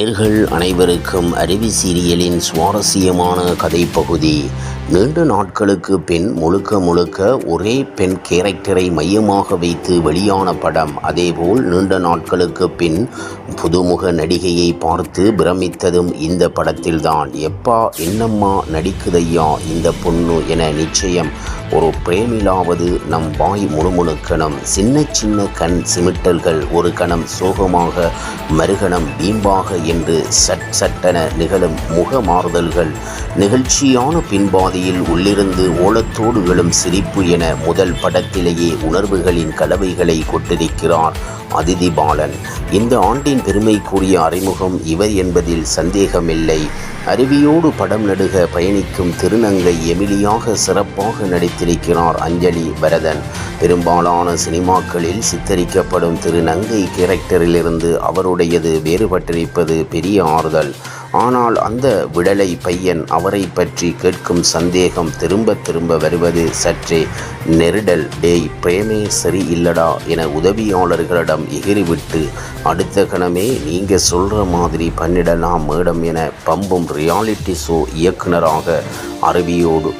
நேர்கள் அனைவருக்கும் அருவி சீரியலின் சுவாரஸ்யமான கதைப்பகுதி. நீண்ட நாட்களுக்கு பின் முழுக்க முழுக்க ஒரே பெண் கேரக்டரை மையமாக வைத்து வெளியான படம். அதேபோல் நீண்ட நாட்களுக்கு பின் புதுமுக நடிகையை பார்த்து பிரமித்ததும் இந்த படத்தில்தான். எப்பா என்னம்மா நடிக்குதையா இந்த பொண்ணு என நிச்சயம் ஒரு பிரேமிலாவது நம் வாய் முணுமுணுக்கணம் சின்ன சின்ன கண் சிமிட்டல்கள் ஒரு கணம் சோகமாக மறுகணம் வீம்பாக என்று சட் சட்டென நிகழும் முக மாறுதல்கள் நிகழ்ச்சியான பின்பாதியில் உள்ளிருந்து ஓலத்தோடு விழும் சிரிப்பு என முதல் படத்திலேயே உணர்வுகளின் கலவைகளை கொட்டிருக்கிறார் அதிதி பாலன் இந்த ஆண்டின் பெருமைக்குரிய அறிமுகம் இவர் என்பதில் சந்தேகமில்லை. அருவியோடு படம் நடுக பயணிக்கும் திருநங்கை எமிலியாக சிறப்பாக நடித்திருக்கிறார் அஞ்சலி பரதன். பெரும்பாலான சினிமாக்களில் சித்தரிக்கப்படும் திருநங்கை கேரக்டரிலிருந்து அவருடையது வேறுபட்டிருப்பது பெரிய ஆறுதல். ஆனால் அந்த விடலை பையன் அவரை பற்றி கேட்கும் சந்தேகம் திரும்ப திரும்ப வருவது சற்றே நெருடல் டேய் பிரேமே சரி இல்லடா என உதவியாளர்களிடம் எகிறிவிட்டு அடுத்த கணமே நீங்கள் சொல்கிற மாதிரி பண்ணிடலாம் மேடம் என பம்பும் ரியாலிட்டி ஷோ இயக்குனராக அருவியோடு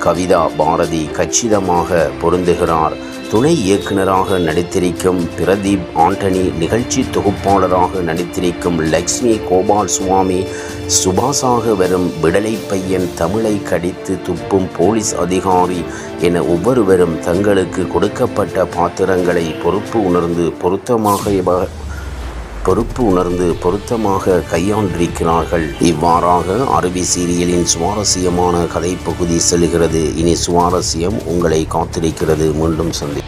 கவிதா பாரதி கச்சிதமாக பொருந்துகிறார். துணை இயக்குனராக நடித்திருக்கும் பிரதீப் ஆண்டனி நிகழ்ச்சி தொகுப்பாளராக நடித்திருக்கும் லக்ஷ்மி கோபால் சுவாமி சுபாஷாக வரும் விடலை பையன் தமிழை கடித்து துப்பும் போலீஸ் அதிகாரி என ஒவ்வொருவரும் தங்களுக்கு கொடுக்கப்பட்ட பாத்திரங்களை பொறுப்பு உணர்ந்து பொருத்தமாக பொறுப்பு உணர்ந்து பொருத்தமாக கையாண்டிருக்கிறார்கள். இவ்வாறாக அருவி சீரியலின் சுவாரஸ்யமான கதைப்பகுதி செல்கிறது. இனி சுவாரஸ்யம் உங்களை காத்திருக்கிறது. மீண்டும் சந்தி